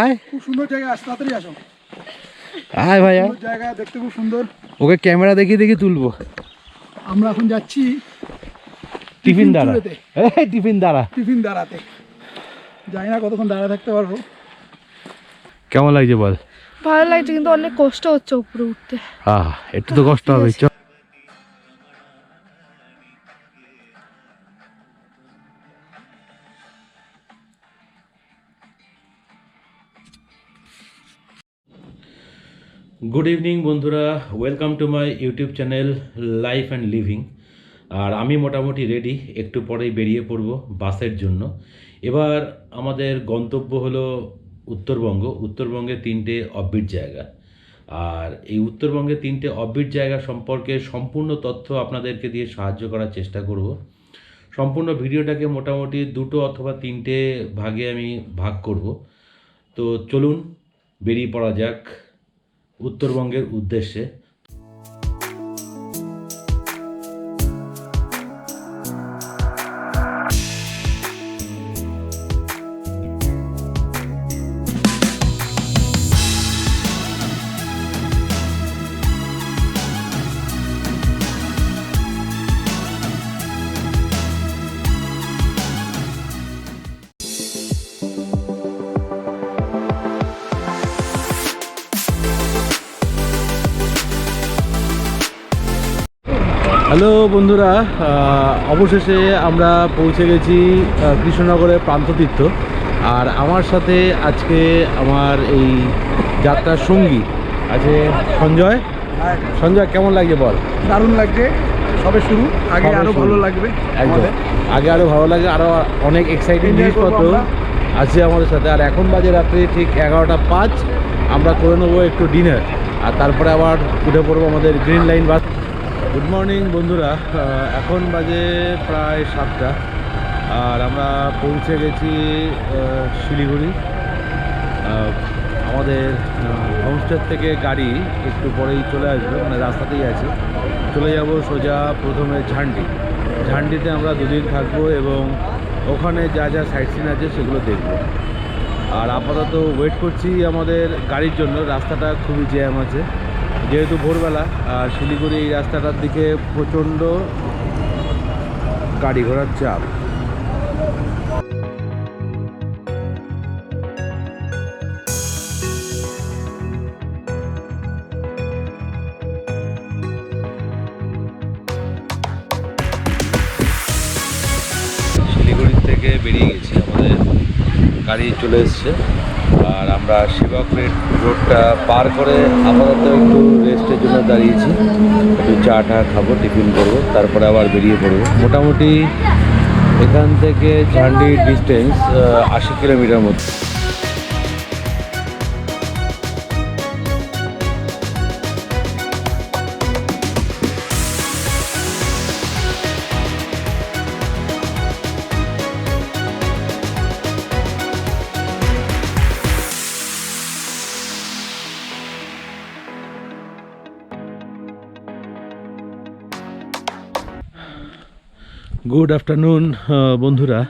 আয়। খুব সুন্দর জায়গা আসো তাড়াতাড়ি আসো। আয় ভাই জায়গা দেখতে খুব সুন্দর। ওকে ক্যামেরা দেখিয়ে দেখি তুলবো। আমরা এখন যাচ্ছি টিফিন দাঁড়া চুড়োতে। এই টিফিন দাঁড়া টিফিন দাঁড়াতে জানি না কতক্ষণ দাঁড়া থাকতে পারব। কেমন লাগছে বল? ভালো লাগছে কিন্তু অনেক কষ্ট হচ্ছে উপরে উঠতে। আহ একটু তো কষ্ট হবে। গুড ইভিনিং বন্ধুরা। Welcome to my YouTube channel life and living আর আমি মোটামুটি রেডি একটু পরেই বেরিয়ে পড়ব বাসের জন্য। এবার আমাদের গন্তব্য হলো উত্তরবঙ্গ। উত্তরবঙ্গে তিনটে অববিট জায়গা। আর এই উত্তরবঙ্গে তিনটে অববিট জায়গা সম্পর্কে সম্পূর্ণ তথ্য আপনাদেরকে দিয়ে সাহায্য করার চেষ্টা করব। সম্পূর্ণ ভিডিওটাকে মোটামুটি দুটো অথবা তিনটে ভাগে আমি ভাগ করব। তো চলুন, বেরিয়ে পড়া যাক। উত্তরবঙ্গের উদ্দেশ্যে হ্যালো বন্ধুরা অবশেষে আমরা পৌঁছে গেছি কৃষ্ণনগরের প্রান্ততীর্থ। আর আমার সাথে আজকে আমার এই যাত্রার সঙ্গী আছে সঞ্জয়। সঞ্জয় কেমন লাগছে বল? দারুণ লাগছে। সবে শুরু। আগে আরও ভালো লাগবে একদম। আগে আরও ভালো লাগে আরও অনেক এক্সাইটিং জিনিসপত্র আছে আমাদের সাথে। আর এখন বাজে রাত্রে ঠিক এগারোটা পাঁচ। আমরা করে নেব একটু ডিনার আর তারপরে আবার উঠে পড়ব আমাদের green line bus good morning বন্ধুরা। এখন বাজে প্রায় সাতটা। আর আমরা পৌঁছে গেছি শিলিগুড়ি। আমাদের হোমস্টে থেকে গাড়ি একটু পরেই চলে আসবে মানে রাস্তাতেই আছে। চলে যাব সোজা প্রথমে ঝান্ডি। ঝান্ডিতে আমরা দুদিন থাকব এবং ওখানে যা যা সাইট সিন আছে সেগুলো দেখব। আর আপাতত ওয়েট করছি আমাদের গাড়ির জন্য। রাস্তাটা খুবই জ্যাম আছে। যেহেতু ভোরবেলা, আর শিলিগুড়ি এই রাস্তাটার দিকে প্রচণ্ড গাড়ি ঘোড়ার চাপ। শিলিগুড়ি থেকে বেরিয়ে গেছি, আমাদের গাড়ি চলে এসছে। আর আমরা শিবকরেট রোডটা পার করে আপাতত একটু রেস্টের জন্য দাঁড়িয়েছি। একটু চা টা খাব, টিফিন করব, তারপরে আবার বেরিয়ে পড়ব। মোটামুটি এখান থেকে ঝান্ডির ডিস্টেন্স আশি কিলোমিটার মতো। গুড আফটারনুন বন্ধুরা।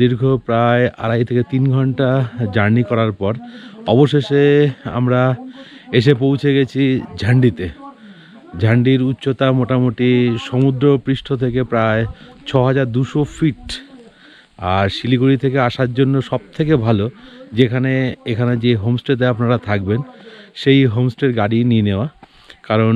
দীর্ঘ প্রায় আড়াই থেকে তিন ঘণ্টা জার্নি করার পর অবশেষে আমরা এসে পৌঁছে গেছি ঝান্ডিতে। ঝান্ডির উচ্চতা মোটামুটি সমুদ্র পৃষ্ঠ থেকে প্রায় ছ হাজার দুশো ফিট। আর শিলিগুড়ি থেকে আসার জন্য সব থেকে ভালো, যেখানে এখানে যে হোমস্টেতে আপনারা থাকবেন, সেই হোমস্টের গাড়ি নিয়ে নেওয়া। কারণ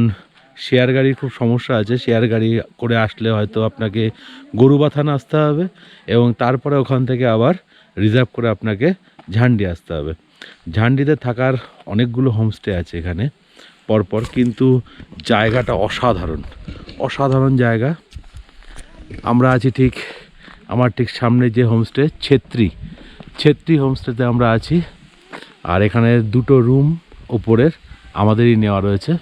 শেয়ার গাড়ির খুব সমস্যা আছে। শেয়ার গাড়ি করে আসলে হয়তো আপনাকে গরুবাথান আসতে হবে এবং তারপরে ওখান থেকে আবার রিজার্ভ করে আপনাকে ঝান্ডি আসতে হবে। ঝান্ডিতে থাকার অনেকগুলো হোমস্টে আছে এখানে, পরপর কিন্তু জায়গাটা অসাধারণ। অসাধারণ জায়গা। আমরা আছি ঠিক, আমার ঠিক সামনে যে হোমস্টে ছেত্রী। ছেত্রী হোমস্টেতে আমরা আছি। আর এখানে দুটো রুম ওপরের আমাদেরই নেওয়া রয়েছে।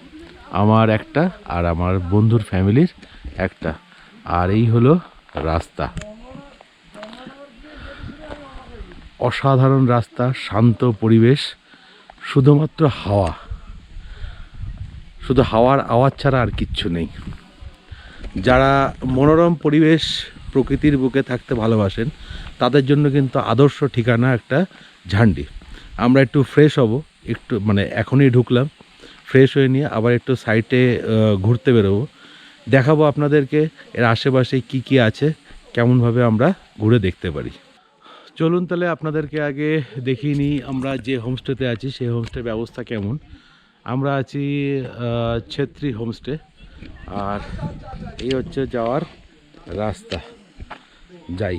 আমার একটা আর আমার বন্ধুর ফ্যামিলির একটা। আর এই হলো রাস্তা। অসাধারণ রাস্তা, শান্ত পরিবেশ, শুধুমাত্র হাওয়া। শুধু হাওয়ার আওয়াজ ছাড়া আর কিচ্ছু নেই। যারা মনোরম পরিবেশ, প্রকৃতির বুকে থাকতে ভালোবাসেন, তাদের জন্য কিন্তু আদর্শ ঠিকানা একটা ঝান্ডি। আমরা একটু ফ্রেশ হব, একটু মানে এখনই ঢুকলাম। ফ্রেশ হয়ে নিয়ে আবার একটু সাইটে ঘুরতে বেরোবো। দেখাবো আপনাদেরকে এর আশেপাশে কি কি আছে, কেমনভাবে আমরা ঘুরে দেখতে পারি। চলুন তাহলে আপনাদেরকে আগে দেখিয়ে নিই আমরা যে হোমস্টেতে আছি, সেই হোমস্টের ব্যবস্থা কেমন। আমরা আছি ছেত্রী হোমস্টে আর এই হচ্ছে যাওয়ার রাস্তা। যাই।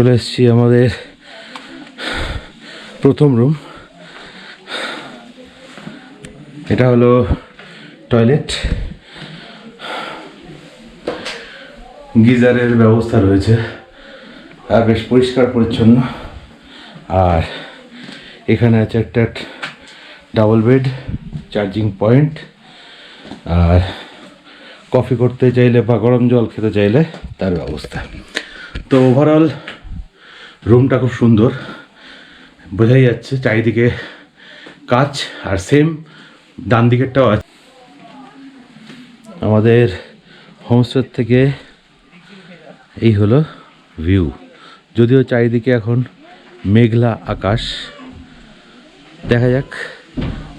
চলে এসেছি আমাদের প্রথম রুম এটা হলো টয়লেট গিজারের ব্যবস্থা রয়েছে। আর বেশ পরিষ্কার, পরিচ্ছন্ন। আর এখানে আছে একটা ডাবল বেড চার্জিং পয়েন্ট আর কফি করতে চাইলে বা গরম জল খেতে চাইলে তার ব্যবস্থা। তো ওভারঅল রুমটা খুব সুন্দর। বোঝাই যাচ্ছে চারিদিকে কাচ আর সেম ডান দিকেরটাও আছে। আমাদের হোমস্টের থেকে এই হলো ভিউ যদিও চারিদিকে এখন মেঘলা আকাশ। দেখা যাক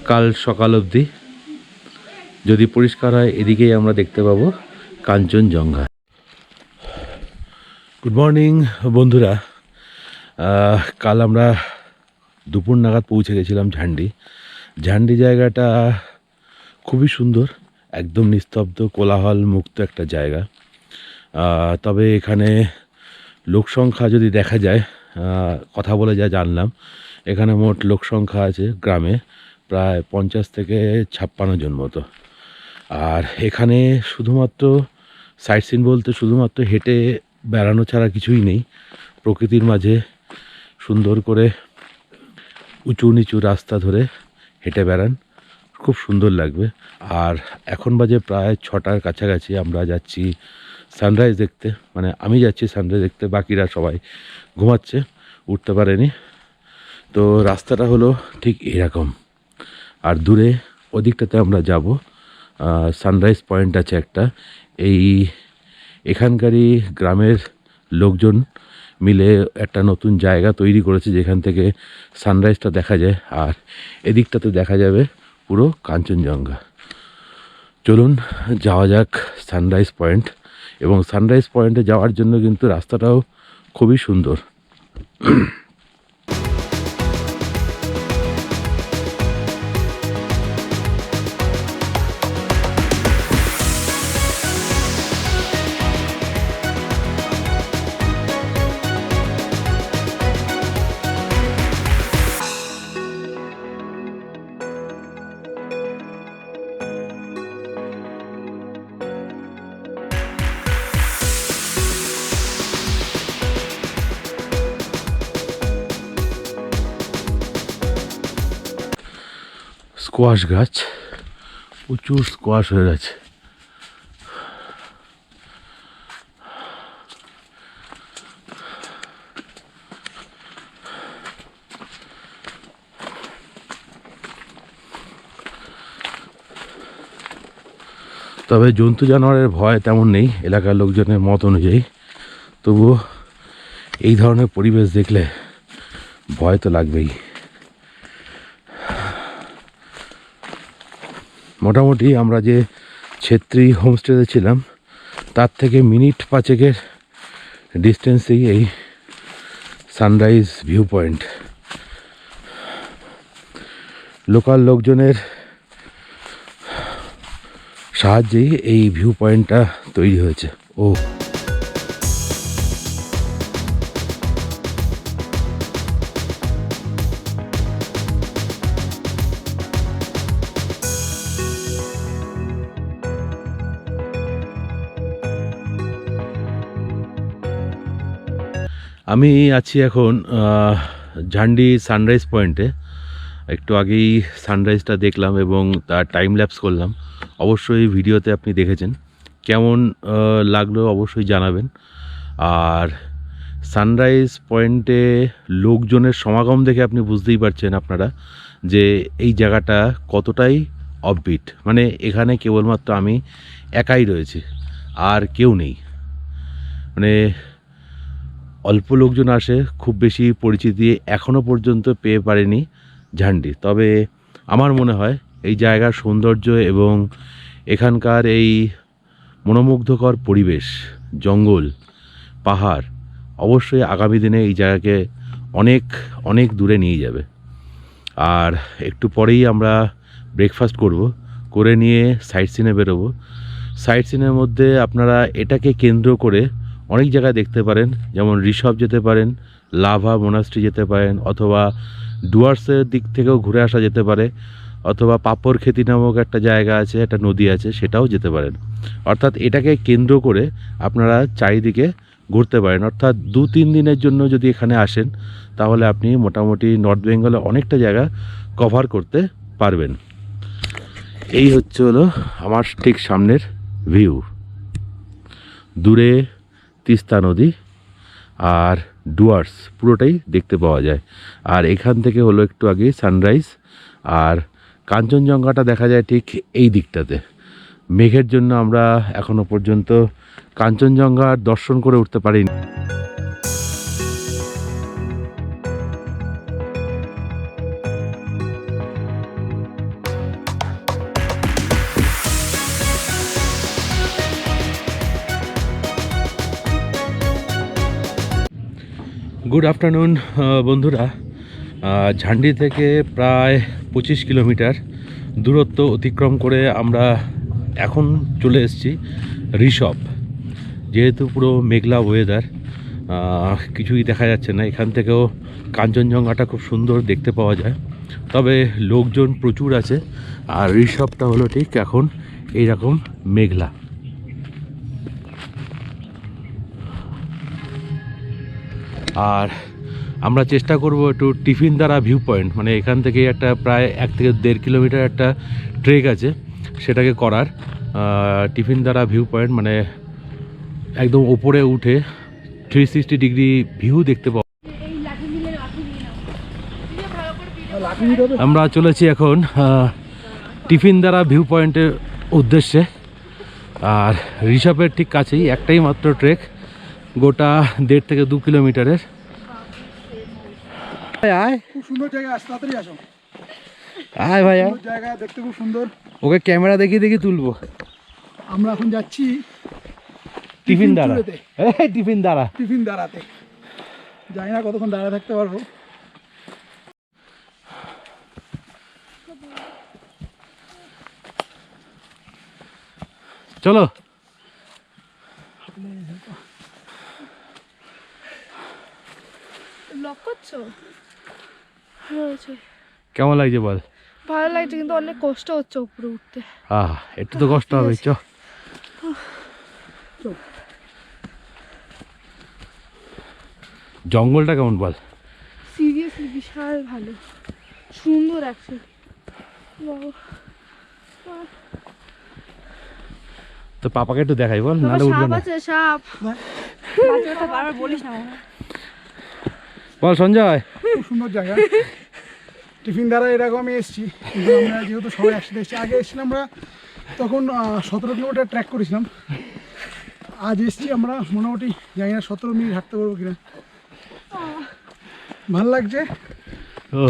কাল সকাল অবধি। যদি পরিষ্কার হয়, এদিকেই আমরা দেখতে পাবো কাঞ্চনজঙ্ঘা। গুড মর্নিং বন্ধুরা। কাল আমরা দুপুর নাগাদ পৌঁছে গেছিলাম ঝান্ডি। ঝান্ডি জায়গাটা খুবই সুন্দর, একদম নিস্তব্ধ কোলাহল মুক্ত একটা জায়গা। তবে এখানে লোক সংখ্যা যদি দেখা যায় কথা বলে যা জানলাম, এখানে মোট লোক সংখ্যা আছে গ্রামে প্রায় পঞ্চাশ থেকে ছাপ্পান্ন জন মতো। আর এখানে শুধুমাত্র সাইট সিন বলতে শুধুমাত্র হেঁটে বেড়ানো ছাড়া কিছুই নেই, প্রকৃতির মাঝে সুন্দর করে উঁচু নিচু রাস্তা ধরে হেঁটে বেড়ান। খুব সুন্দর লাগবে। আর এখন বাজে প্রায় ছটার কাছাকাছি, আমরা যাচ্ছি সানরাইজ দেখতে। মানে আমি যাচ্ছি সানরাইজ দেখতে, বাকিরা সবাই ঘুমাচ্ছে, উঠতে পারেনি। তো রাস্তাটা হলো ঠিক এরকম। আর দূরে ওদিকটাতে আমরা যাব। সানরাইজ পয়েন্ট আছে একটা। এই এখানকারই গ্রামের লোকজন মিলে একটা নতুন জায়গা তৈরি করেছে যেখান থেকে সানরাইজটা দেখা যায়। আর এদিকটাতে দেখা যাবে পুরো কাঞ্চনজঙ্ঘা। চলুন যাওয়া যাক সানরাইজ পয়েন্ট এবং সানরাইজ পয়েন্টে যাওয়ার জন্য কিন্তু রাস্তাটাও খুবই সুন্দর। স্কোয়াশ গাছ। প্রচুর স্কোয়াশ হয়ে গেছে। তবে জন্তু জানোয়ারের ভয় তেমন নেই, এলাকার লোকজনের মত অনুযায়ী। তবুও এই ধরনের পরিবেশ দেখলে ভয় তো লাগবেই। মোটামুটি আমরা যে ছেত্রী হোমস্টেতে ছিলাম, তার থেকে মিনিট পাঁচেকের ডিস্টেন্সেই এই সানরাইজ ভিউ পয়েন্ট লোকাল লোকজনের সাহায্যেই এই ভিউ পয়েন্টটা তৈরি হয়েছে। ও আমি আছি এখন ঝান্ডি সানরাইজ পয়েন্টে। একটু আগেই সানরাইজটা দেখলাম এবং তার টাইম ল্যাপস করলাম। অবশ্যই ভিডিওতে আপনি দেখেছেন। কেমন লাগল অবশ্যই জানাবেন। আর সানরাইজ পয়েন্টে লোকজনের সমাগম দেখে আপনি বুঝতেই পারছেন আপনারা যে এই জায়গাটা কতটাই অফবিট মানে এখানে কেবলমাত্র আমি একাই রয়েছি, আর কেউ নেই। মানে অল্প লোকজন আসে, খুব বেশি পরিচিতি এখনও পর্যন্ত পেয়ে পারেনি ঝান্ডি। তবে আমার মনে হয় এই জায়গার সৌন্দর্য এবং এখানকার এই মনোমুগ্ধকর পরিবেশ, জঙ্গল, পাহাড় অবশ্যই আগামী দিনে এই জায়গাকে অনেক অনেক দূরে নিয়ে যাবে। আর একটু পরেই আমরা ব্রেকফাস্ট করব, করে নিয়ে সাইট সিনে বেরোবো। সাইট সিনের মধ্যে আপনারা এটাকে কেন্দ্র করে অনেক জায়গায় দেখতে পারেন, যেমন ঋষভ যেতে পারেন, লাভা মোনাস্ট্রি যেতে পারেন, অথবা ডুয়ার্সের দিক থেকেও ঘুরে আসা যেতে পারে, অথবা পাপড় খেতি নামক একটা জায়গা আছে, একটা নদী আছে, সেটাও যেতে পারেন। অর্থাৎ এটাকে কেন্দ্র করে আপনারা চারিদিকে ঘুরতে পারেন। অর্থাৎ দু তিন দিনের জন্য যদি এখানে আসেন, তাহলে আপনি মোটামুটি নর্থ বেঙ্গলে অনেকটা জায়গা কভার করতে পারবেন। এই হচ্ছে হলো আমার ঠিক সামনের ভিউ। দূরে তিস্তা নদী আর ডুয়ার্স, পুরোটাই দেখতে পাওয়া যায়। আর এখান থেকে হলো একটু আগে সানরাইজ, আর কাঞ্চনজঙ্ঘাটা দেখা যায় ঠিক এই দিকটাতে। মেঘের জন্য আমরা এখনও পর্যন্ত কাঞ্চনজঙ্ঘার দর্শন করে উঠতে পারিনি। গুড আফটারনুন বন্ধুরা। ঝান্ডি থেকে প্রায় পঁচিশ কিলোমিটার দূরত্ব অতিক্রম করে আমরা এখন চলে এসেছি ঋষভ যেহেতু পুরো মেঘলা ওয়েদার কিছুই দেখা যাচ্ছে না। এখান থেকেও কাঞ্চনজঙ্ঘাটা খুব সুন্দর দেখতে পাওয়া যায়। তবে লোকজন প্রচুর আছে, আর ঋষভটা হলো ঠিক এখন এইরকম মেঘলা। আর আমরা চেষ্টা করব একটু টিফিন দ্বারা ভিউ পয়েন্ট মানে এখান থেকে একটা প্রায় এক থেকে দেড় কিলোমিটার একটা ট্রেক আছে, সেটাকে করার টিফিন দ্বারা ভিউ পয়েন্ট মানে একদম ওপরে উঠে থ্রি সিক্সটি ডিগ্রি ভিউ দেখতে পাওয়া আমরা চলেছি এখন টিফিন দ্বারা ভিউ পয়েন্টের উদ্দেশ্যে। আর ঋষভের ঠিক কাছেই একটাই মাত্র ট্রেক গোটা দেড় থেকে দু কিলোমিটারের। আয় খুব সুন্দর জায়গা আস তাড়াতাড়ি আসো। আয় ভাই জায়গা দেখতে খুব সুন্দর। ওকে ক্যামেরা দেখিয়ে দেখি তুলবো। আমরা এখন যাচ্ছি টিফিন। এই টিফিন দ্বারা টিফিন দাঁড়াতে। জানি না কতক্ষণ দাঁড়া থাকতে পারব। চলো। কেমন লাগছে বল? ভালো লাগছে কিন্তু অনেক কষ্ট হচ্ছে উপরে উঠতে। আহ একটু তো কষ্ট হবে চ। জঙ্গলটা কেমন বল? সিরিয়াসলি বিশাল ভালো। সুন্দর তো পাপাকে একটু দেখাই বল নাহলে উঠবে সাপ না। আছে সাপ। বলিস না বল সঞ্জয়। খুব সুন্দর জায়গা। টিফিন দ্বারা এরকম আমি এসেছি। আমরা যেহেতু সবাই একসাথে এসেছি আগে এসেছিলাম আমরা তখন সতেরো কিলোমিটার ট্র্যাক করেছিলাম। আজ এসেছি আমরা মোটামুটি জানি না সতেরো মিনিট হাঁটতে পারব কিনা। ভালো লাগছে? ও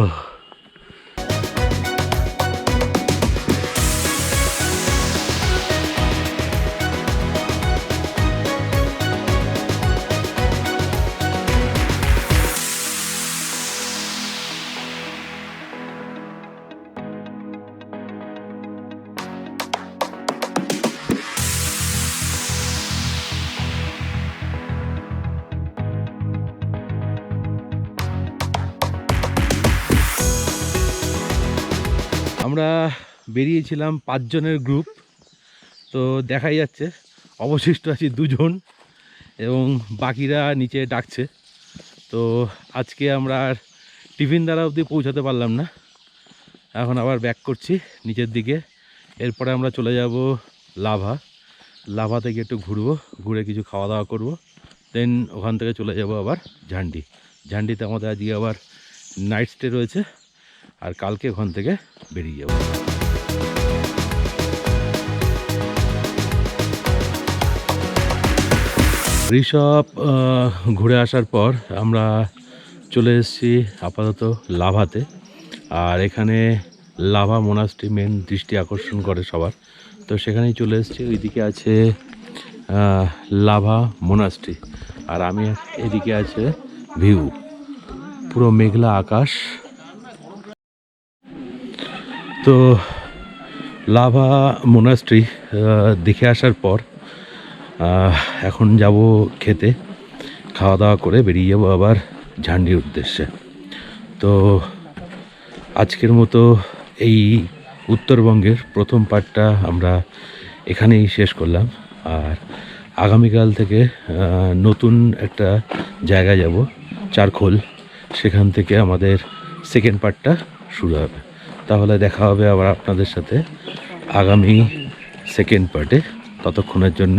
বেরিয়েছিলাম পাঁচজনের গ্রুপ তো দেখাই যাচ্ছে। অবশিষ্ট আছি দুজন এবং বাকিরা নিচে ডাকছে। তো আজকে আমরা আর টিফিন দ্বারা অবধি পৌঁছাতে পারলাম না। এখন আবার ব্যাক করছি নিচের দিকে। এরপরে আমরা চলে যাব লাভা। লাভা থেকে একটু ঘুরবো, ঘুরে কিছু খাওয়া দাওয়া করব। দেন ওখান থেকে চলে যাব আবার ঝান্ডি। ঝান্ডিতে আমাদের আজকে আবার নাইট স্টে রয়েছে। আর কালকে ওখান থেকে বেরিয়ে যাব। ঋষভ ঘুরে আসার পর আমরা চলে এসেছি আপাতত লাভাতে। আর এখানে লাভা মোনাস্ট্রি মেন দৃষ্টি আকর্ষণ করে সবার। তো সেখানেই চলে এসেছি, ওইদিকে আছে লাভা মোনাস্ট্রি। আর আমি এদিকে আছে ভিউ, পুরো মেঘলা আকাশ। তো লাভা মোনাস্ট্রি দেখে আসার পর এখন যাব খেতে। খাওয়া দাওয়া করে বেরিয়ে যাব আবার ঝান্ডির উদ্দেশ্যে। তো আজকের মতো এই উত্তরবঙ্গের প্রথম পার্টটা আমরা এখানেই শেষ করলাম। আর আগামীকাল থেকে নতুন একটা জায়গায় যাব, চারখোল। সেখান থেকে আমাদের সেকেন্ড পার্টটা শুরু হবে। তাহলে দেখা হবে আবার আপনাদের সাথে আগামী সেকেন্ড পার্টে ততক্ষণের জন্য